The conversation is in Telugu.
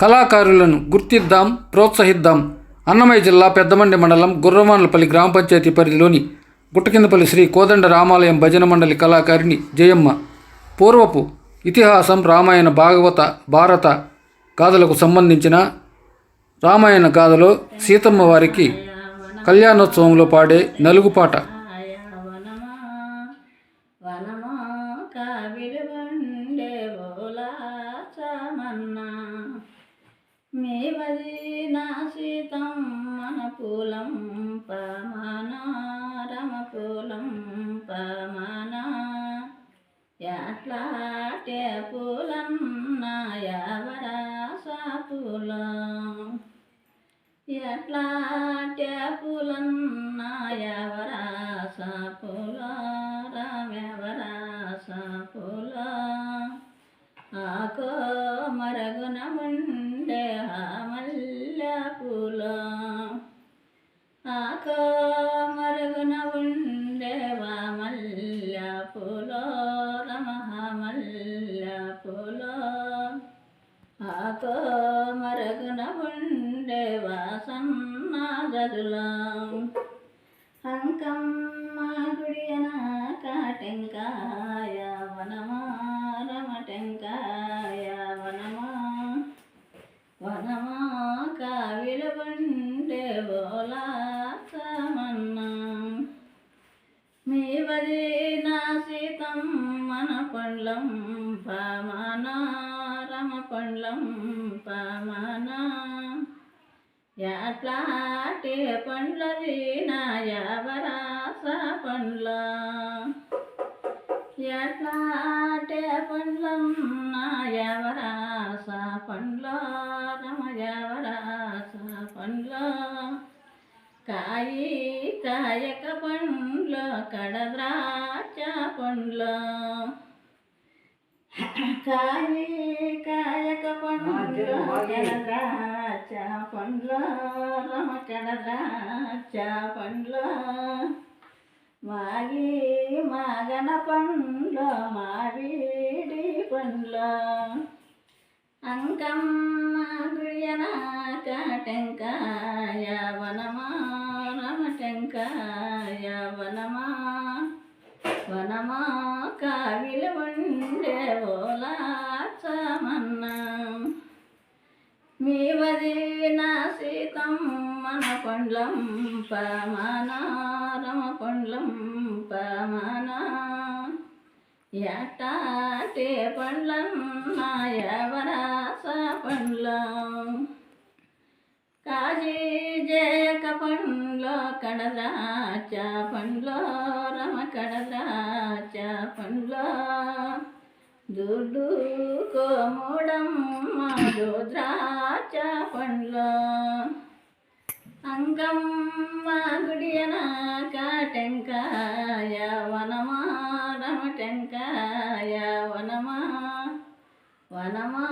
కళాకారులను గుర్తిద్దాం ప్రోత్సహిద్దాం. అన్నమయ్య జిల్లా పెద్దమండి మండలం గుర్రవాన్లపల్లి గ్రామ పంచాయతీ పరిధిలోని గుట్టకిందపల్లి శ్రీ కోదండ రామాలయం భజన మండలి కళాకారిణి జయమ్మ. పూర్వపు ఇతిహాసం రామాయణ భాగవత భారత గాథలకు సంబంధించిన రామాయణ గాథలో సీతమ్మ వారికి కళ్యాణోత్సవంలో పాడే నలుగు పాట. వనమా వనమా వండే బోలా చామన్నా మేవది నా సీతం మన పూలం పమానా రమ పూలం పమానా ఎట్లాటే నా ఎవరాస పూలం ఎట్లా పూలన్నా ఎవరాస పూల రామెవరాస పూల ఆకో మరుగున ఉండే ఆ ఆకో మరుగున ఉండేవా వా మల్లె పూల రమహ మల్లె ఆకో మరుగున ఉండేవా వాసన్న అంకమ్మ గుడియన కాటెంకాయ మీవది నా సీతం మన పండ్లం పమానా రమ పండ్లం పమానా. ఎట్లాంటి పండ్లది నా యావరాస పండ్ల? ఎట్లాటే పండ్లం నా యావరాస పండ్ల? రమ యావరాస పండ్ల? కాయి కాయక పండ్ల కడద్రాచ పండ్ల. కాయి కాయక పండ్ల కడద్రాచ పండ్ల రమ కడద్రాచ పండ్ల. మాగి మాగన పండ్ల మావిడి పండ్ల. అంకమ్మ గుడియన కాటెంకాయ వనమా రమటెంకాయ వనమా వనమా కావిల ఉండే ఓలా మీ మీవది నా సీతం మన పండ్లం పమానా రమ పండ్లం పమానా పండ్లం నా ఎవరాస పండ్లం. కాజీ జయ పండ్లో పండ్లో రమ కడద్రాచ పండ్లో. దుడ్డు కోముడమ్మ రుద్రాచ పండ్లో. అంగమ్మ గుడియన కాటెంకాయ వనమా రమ టెంకాయ వనమా వనమా.